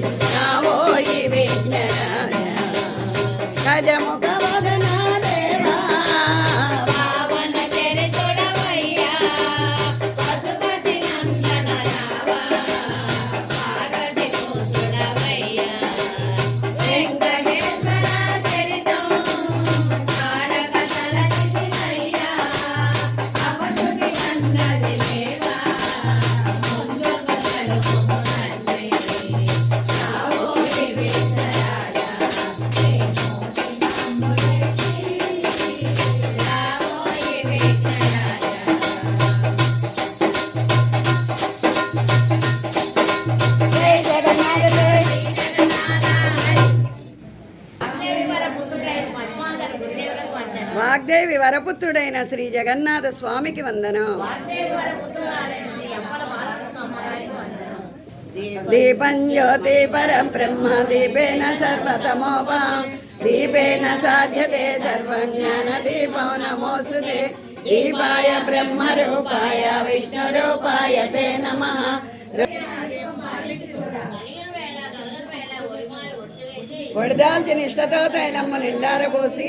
Peace. Vagdevi వరపుత్రుడైన Shri Jagannath స్వామికి వందన. దీపం జ్యోతి పరం బ్రహ్మ దీపేన సర్వతమోపాం దీపేన సాధ్యతే సర్వం జ్ఞాన దీపం నమోస్తుతే దీపాయ బ్రహ్మ రూపాయ విష్ణు రూపాయ తే నమ. వడదాల్చిన ఇష్టతో తైలమ్మ నిండారబోసి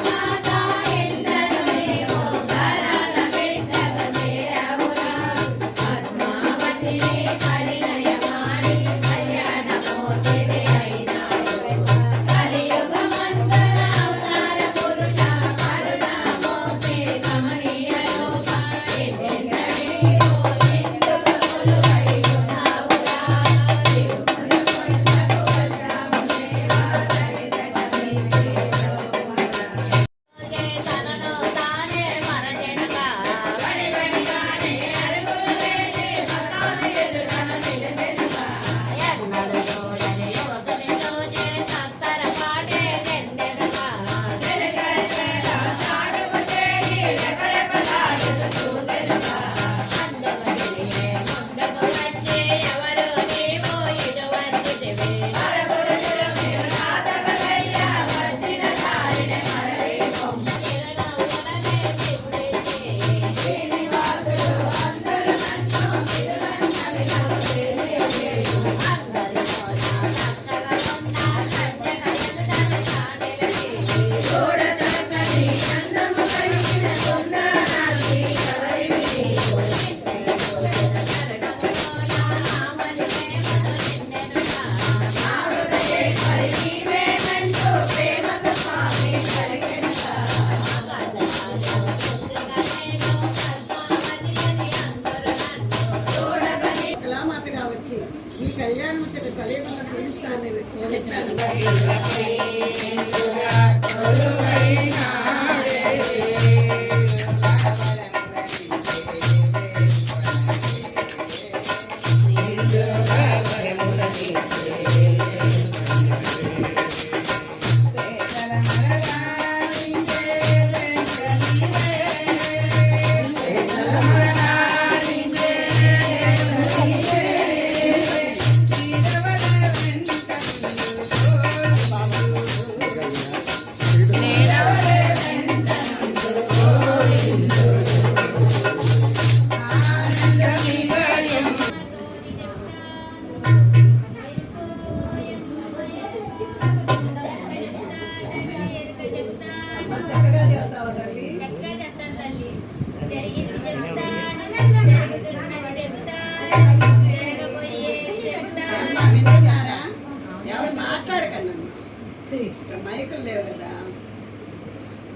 పైసలు లేవు కదా.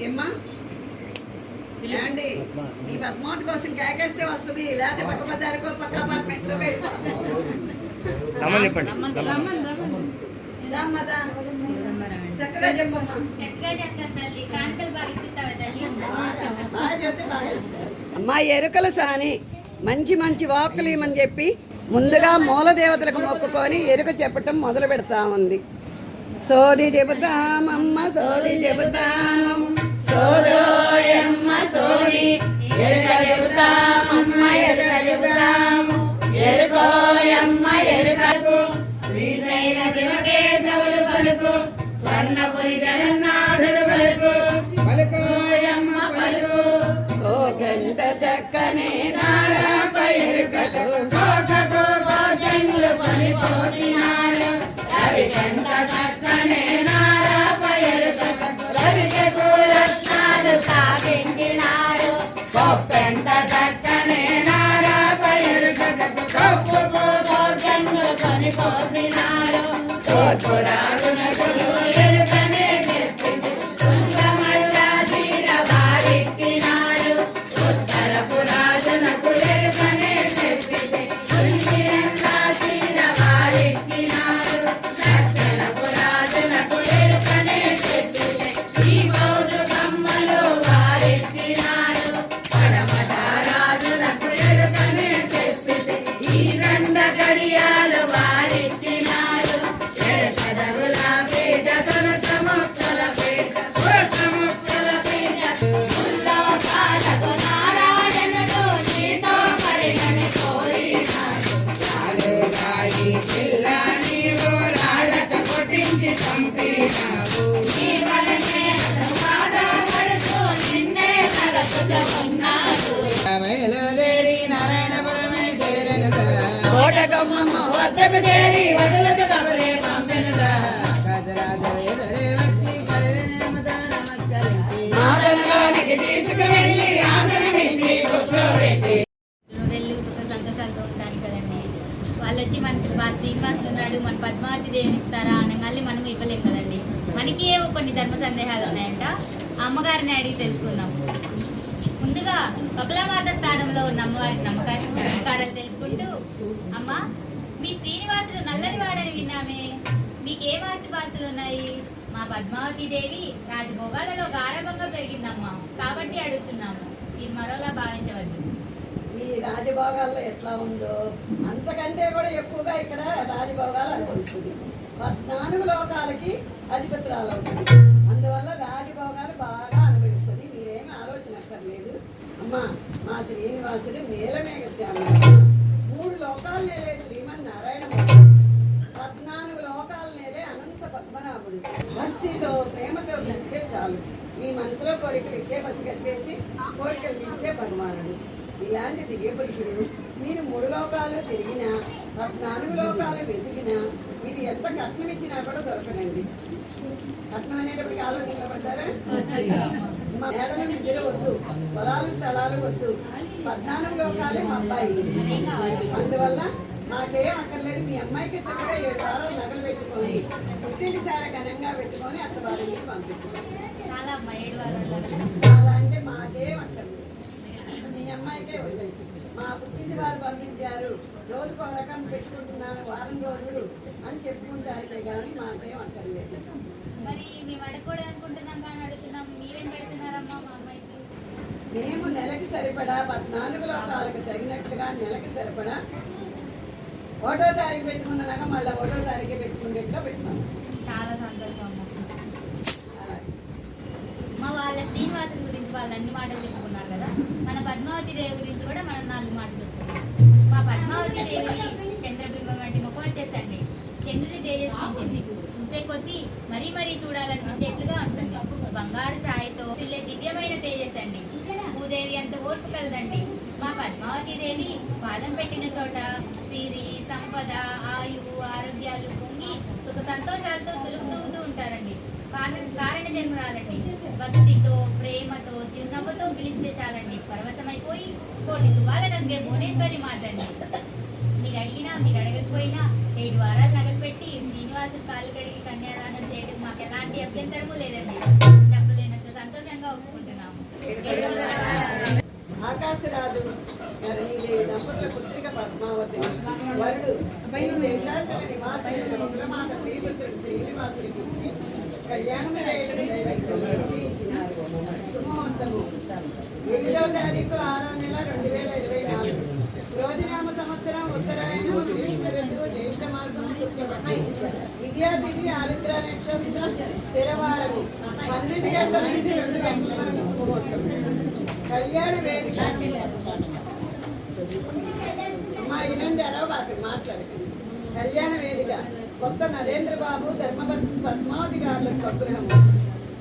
ఏమ్మా? ఏమండి? మీ పద్మావతి కోసం కేకేస్తే వస్తుంది. లేకపోతే పక్క బజారుకో పక్క అపార్ట్మెంట్లో చెప్పండి. చక్కగా చెప్పమ్మా. మా ఎరుకల సాని మంచి మంచి వాకులు ఇమని చెప్పి ముందుగా మూల దేవతలకు మొక్కుకొని ఎరుక చెప్పటం మొదలు పెడతా ఉంది. సోది చెబుతామమ్మ సోది చెబుతామం. సోదోయమ్మ సోది. ఎరుక చెబుతామమ్మ ఎరుక చెబుతాము. ఎరుకోయమ్మ ఎరుకకు. శ్రీశైల శివకేశవులు పలుకు. స్వర్ణపురి జగన్నాథుడు పలుకు. పలుకోయమ్మ పలుకు. గంట చక్కనే నారా పైరుకతో పోసినారు పనిపోతినారు కోతురాగునకు ఎరుకనే మన పద్మావతి దేవుని ఇస్తారా అనగానే మనం ఇవ్వలేం కదండి. మనకి ఏవో కొన్ని ధర్మ సందేహాలు ఉన్నాయంట. అమ్మగారిని అడిగి తెలుసుకుందాం. ముందుగా కపిలమాత స్థానంలో ఉన్న అమ్మవారికి నమ్మకాలు నమస్కారాలు తెలుపుకుంటూ అమ్మ మీ శ్రీనివాసుడు నల్లని వాడని విన్నామే. మీకేం ఆస్తి పాస్తులు ఉన్నాయి. మా పద్మావతి దేవి రాజభోగాలలో గారభంగా పెరిగిందమ్మా. కాబట్టి అడుగుతున్నాము. మీరు మరోలా భావించవద్దు. రాజభోగాల్లో ఎట్లా ఉందో అంతకంటే కూడా ఎక్కువగా ఇక్కడ రాజభోగాలు అనుభవిస్తుంది. పద్నాలుగు లోకాలకి అధిపతురాలు అవుతుంది. అందువల్ల రాజభోగాలు బాగా అనుభవిస్తుంది. మీరేమి ఆలోచన అక్కర్లేదు అమ్మా మా శ్రీనివాసుడు నీలమేఘ మూడు లోకాలు నేలే శ్రీమన్ నారాయణ పద్నాలుగు లోకాలు నేలే అనంత పద్మనాభుడు. భక్తితో ప్రేమతో పిలిస్తే చాలు మీ మనసులో కోరికలు ఇచ్చే పసిగట్టేసి కోరికలు ఇచ్చే పద్మానుడు ఇలాంటి దివ్య పురుషుడు మీరు మూడు లోకాలు తిరిగినా పద్నాలుగు లోకాలు వెతికినా మీరు ఎంత కట్నం ఇచ్చినా కూడా దొరకనండి కట్నం అనేటప్పటికి మేడలు నిద్ర వద్దు పొలాలు స్థలాలు వద్దు. పద్నాలుగు లోకాలే మా అబ్బాయి. అందువల్ల నాకేం అక్కర్లేదు మీ అమ్మాయికి చక్కగా ఏడు వారాలు నగలు పెట్టుకొని పుట్టినసారి ఘనంగా పెట్టుకొని అత్తవారికి పంపించాను చాలా అంటే మాకేం అక్కర్లేదు. మీ అమ్మాయికే ఉంటాయి మా పుట్టింటి వారు పంపించారు. రోజుకు ఒక రకం పెట్టుకుంటున్నాను వారం రోజులు అని చెప్పుకుంటారే కానీ మాకేం అక్కర్లేదు. మరి మేము అడగకూడదు అనుకుంటున్నాం కానీ అడుగుతున్నాం. మీరేం పెడుతున్నారమ్మా మా అమ్మాయికి? మేము నెలకి సరిపడా పద్నాలుగు లోకాలకు తగినట్లుగా నెలకి సరిపడా ఒకటో తారీఖు పెట్టుకున్నాక మళ్ళీ ఒకటో తారీఖు పెట్టుకునేట్టుగా పెట్టుకున్నాం. చాలా సంతోషం మా వాళ్ళ శ్రీనివాసుడి గురించి వాళ్ళు అన్ని మాటలు చెప్పుకున్నారు కదా. మన పద్మావతి దేవి గురించి కూడా మనం నాలుగు మాటలు చెప్పుకున్నాం మా పద్మావతి దేవిని చంద్రబింబం వంటి ముఖం వచ్చేసండి చంద్రుడి తేజస్వించింది చూసే కొద్దీ మరీ మరీ చూడాలనిపించేట్లుగా ఉంటుంది. బంగారు ఛాయతో పిల్లే దివ్యమైన తేజస్ అండి. భూదేవి అంత ఓర్పు కలదండి. మా పద్మావతి దేవి పాదం పెట్టిన చోట సిరి సంపద ఆయువు ఆరోగ్యాలు పొంగి సుఖ సంతోషాలతో తొలుగుతూ ఉంటారండి. కారణ కారణ జన్మరాలండి. భక్తితో ప్రేమతో చిరునవ్వుతో పిలిస్తే చాలండి. పరవశమైపోయి కోటి శుభాలనంగే భువనేశ్వరి మాతండి మీరు అడిగినా మీరు అడగకపోయినా ఏడు వారాలు నగలు పెట్టి శ్రీనివాసు కాలు కడిగి కన్యాదానం చేయడం మాకు ఎలాంటి అభ్యంతరము లేదండి. చెప్పలేనంత సంతోషంగా ఒప్పుకుంటున్నాము. ఆకాశరాజు ధరణీదేవి దంపతుల పుత్రిక పద్మావతి వరుడు శ్రీ శేషాచల కళ్యాణం చేయడం ఎనిమిదో తారీఖు ఆరో నెల రెండు వేల ఇరవై నాలుగు రోజునామ సంవత్సరం ఉత్తరాయణం జ్యేష్ఠ మాసం శుక్లపక్షం ఆరుద్ర నక్షత్రం స్థిరవారము పన్నెండు గంటల నుంచి రెండు గంటల కళ్యాణ వేదిక మా వినండి అరవబాకు మాట్లాడుతుంది కళ్యాణ వేదిక కొత్త నరేంద్ర బాబు ధర్మపతి పద్మావతి గారుల స్వగృహము.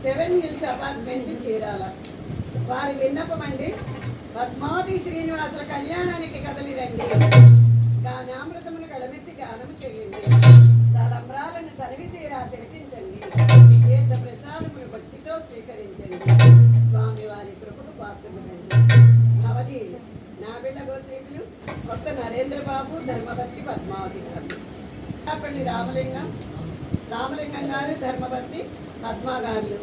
సెవెన్ హిల్స్ అపార్ట్మెంట్ చేరాల. వారి విన్నపం అండి పద్మావతి శ్రీనివాసుల కళ్యాణానికి కదలిరండి గానామృతమును గళమెత్తి గానము చేయండి. తలంబ్రాలను తరివి తీరా తిలకించండి. తీర్థ ప్రసాదములు భక్తితో స్వీకరించండి. స్వామి వారి కృపకు పాత్రలు నా బిళ్ళ గోత్రీకులు కొత్త నరేంద్ర బాబు ధర్మభక్తి పద్మావతి గారు. కాపల్లి రామలింగం రామలింగం గారు ధర్మభక్తి పద్మా గారు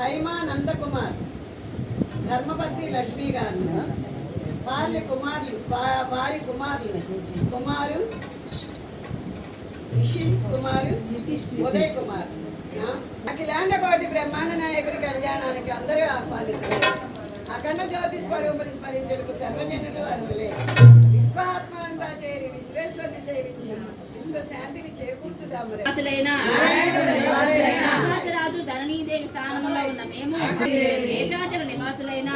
హైమా నందకుమార్ ధర్మభక్తి లక్ష్మి గారు వారి కుమారులు వారి కుమారులు కుమారు నిషిష్ కుమారు ఉదయ్ కుమార్. అఖిలాండపాటి కోటి బ్రహ్మాండ నాయకుడి కళ్యాణానికి అందరూ ఆహ్వానితులే. అఖండ జ్యోతి స్వరూపుని స్మరించుటకు సర్వజనులు అర్హులే. విశ్వాత్మంతా చేరి విశ్వేశ్వరుని సేవించి విశ్వశాంతిని చేకూర్చుదాము రే. నివాసులైన రాజు ధరణీదేవి స్థానంలో ఉన్న మేము దేశాచల నివాసులైన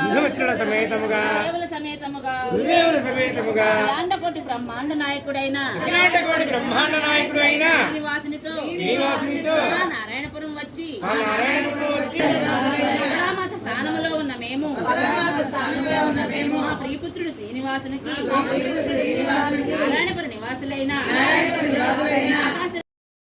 సమేతముగా బంధుమిత్రుల సమేతముగా దేవుల సమేతముగా గురుదేవుల సమేతముగా లాండకోటి బ్రహ్మాండ నాయకుడైన బ్రహ్మాండ శ్రీనివాసునితో శ్రీనివాసునితో ఆ నారాయణపురం వచ్చి ఆ నారాయణపురం వచ్చి పరామాస స్థానములో ఉన్న మేము మా ప్రియపుత్రుడు శ్రీనివాసునికి నారాయణపురం నివాసులైన